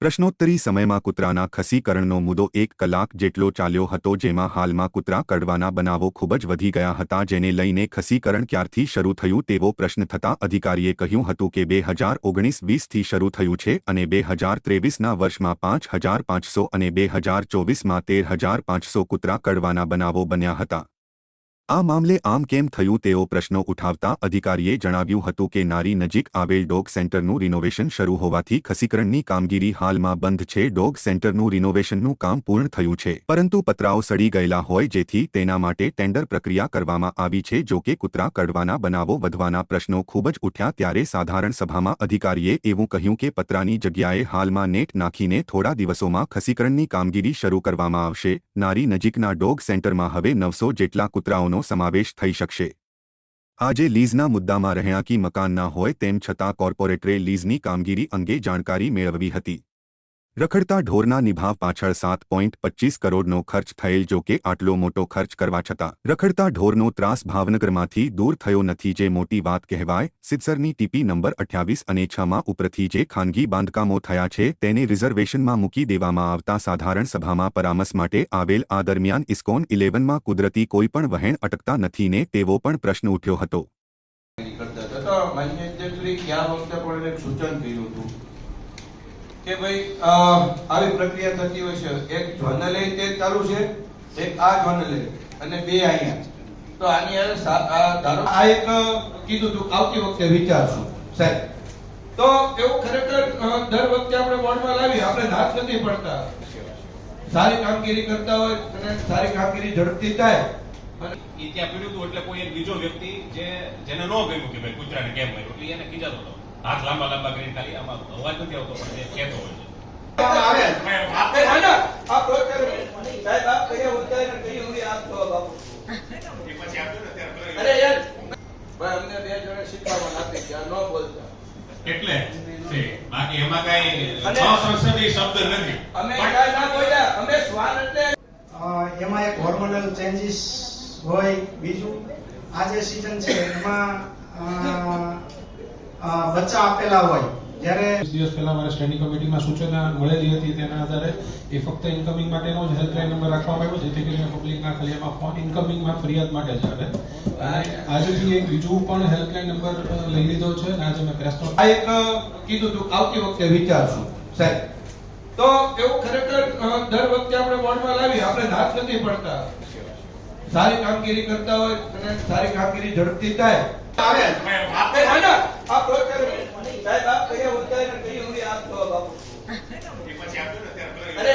પ્રશ્નોત્તરી સમયમાં કૂતરાના ખસીકરણનો મુદ્દો એક કલાક જેટલો ચાલ્યો હતો જેમાં હાલમાં કૂતરા કડવાના બનાવો ખૂબ જ વધી ગયા હતા જેને લઈને ખસીકરણ ક્યારથી શરૂ થયું તેવો પ્રશ્ન થતા અધિકારીએ કહ્યું હતું કે બે હજાર ઓગણીસ વીસથી શરૂ થયું છે અને બે હજાર ત્રેવીસના વર્ષમાં પાંચ હજાર પાંચસો અને બે હજાર ચોવીસમાં તેર હજાર પાંચસો કૂતરા કડવાના બનાવો બન્યા હતા. આ મામલે આમ કેમ થયું તેવો પ્રશ્નો ઉઠાવતા અધિકારીએ જણાવ્યું હતું કે નારી નજીક આવેલ ડોગ સેન્ટરનું રિનોવેશન શરૂ હોવાથી ખસીકરણની કામગીરી હાલમાં બંધ છે. ડોગ સેન્ટરનું રિનોવેશનનું કામ પૂર્ણ થયું છે, પરંતુ પતરાઓ સડી ગયેલા હોય જેથી તેના માટે ટેન્ડર પ્રક્રિયા કરવામાં આવી છે. જો કે કૂતરા કડવાના બનાવો વધવાના પ્રશ્નો ખૂબ જ ઉઠ્યા ત્યારે સાધારણ સભામાં અધિકારીએ એવું કહ્યું કે પતરાની જગ્યાએ હાલમાં નેટ નાખીને થોડા દિવસોમાં ખસીકરણની કામગીરી શરૂ કરવામાં આવશે. નારી નજીકના ડોગ સેન્ટરમાં હવે નવસો જેટલા કૂતરાઓનો સમાવેશ થઈ શકશે. આજે લીઝના મુદ્દામાં રહેણાંકી મકાનના હોય તેમ છતાં કોર્પોરેટરે લીઝની કામગીરી અંગે જાણકારી મેળવી હતી. રખડતા ઢોરના નિભાવ પાછળ સાત પોઈન્ટ પચ્ચીસ કરોડનો ખર્ચ થયેલ જો કે આટલો મોટો ખર્ચ કરવા છતાં, રખડતા ઢોરનો ત્રાસ ભાવનગરમાંથી દૂર થયો નથી જે મોટી વાત કહેવાય સિત્સરની ટીપી નંબર અઠ્યાવીસ અને છમાં ઉપરથી જે ખાનગી બાંધકામો થયા છે તેને રિઝર્વેશનમાં મૂકી દેવામાં આવતા સાધારણ સભામાં પરામર્શ માટે આવેલ આ દરમિયાન ઇસ્કોન ઇલેવનમાં કુદરતી કોઈ પણ વહેણ અટકતા નથી ને તેવો પણ પ્રશ્ન ઉઠ્યો હતું? કે ભાઈ આવી પ્રક્રિયા થતી હોય છે. એક જોનલે તે ચાલુ છે, એક આ જોનલે અને બે અહીંયા. તો આની ધારો આ એક કીધું તું, આવતી વખતે વિચારશું. સાહેબ. તો એવું ખરેખર દર વખતે આપણે બોર્ડમાં લાવી આપણે નાશ નથી પડતા. સારી કામગીરી કરતા હોય અને સારી કામગીરી ઝડપથી થાય. એ ત્યાં પીડ્યું હતું એટલે કોઈ એક બીજો વ્યક્તિ જે, જેને ન ગમ્યું કે ભાઈ કૂતરાને કેમ માર્યો એટલે એને કીધા હતો. હાથ લાંબા લાંબા કરીને ખાલી આમાં અવાજ નથી આવતો પણ એ કહેતો હોય છે. આવે આપણે છે ને આ પ્રોજેક્ટ સાહેબ આપ કઈ હોતા ને કઈ ઉડી આપ તો બાપુ એ પછી આપ્યું ને ત્યારે અરે યાર ભાઈ અમને બે જણે શીખવામાં આપી કે આ ન બોલતા એટલે બાકી એમાં કઈ અને- શબ્દ નથી. અમે પણ કાંઈ ના બોલ્યા અમે શ્વાન એટલે અ, એમાં એક હોર્મોનલ ચેન્જીસ હોય બીજું. આ જે સિઝન છે એમાં બચ્ચા આપેલા હોય. જ્યારે દિવસ પહેલા મારે સ્ટેન્ડિંગ કમિટીમાં સૂચના મળેલી હતી તેના આધારે એ ફક્ત ઇન્કમિંગ માટેનો જ હેલ્પલાઇન નંબર રાખવામાં આવ્યો જેથી કરીને પબ્લિકના ખાલી એમાં ફોન ઇન્કમિંગમાં ફરિયાદ માટે જ આવે. આજથી એક બીજું પણ હેલ્પલાઇન નંબર લઈ લીધો છે અને આજે મેં પ્રેસનો આ એક કીધું હતું આવતી વખતે વિચારશું સાહેબ. તો એવું ખરેખર દર વખતે આપણે વોર્ડમાં લાવી આપણે નાશ નથી પડતા. સારી કામગીરી કરતા હોય અને સારી કામગીરી ઝડપથી થાય. આવે આપ સાહેબ આપ કયા ઉદ્ગાર કઈ રૂડી આપ જવાબ અરે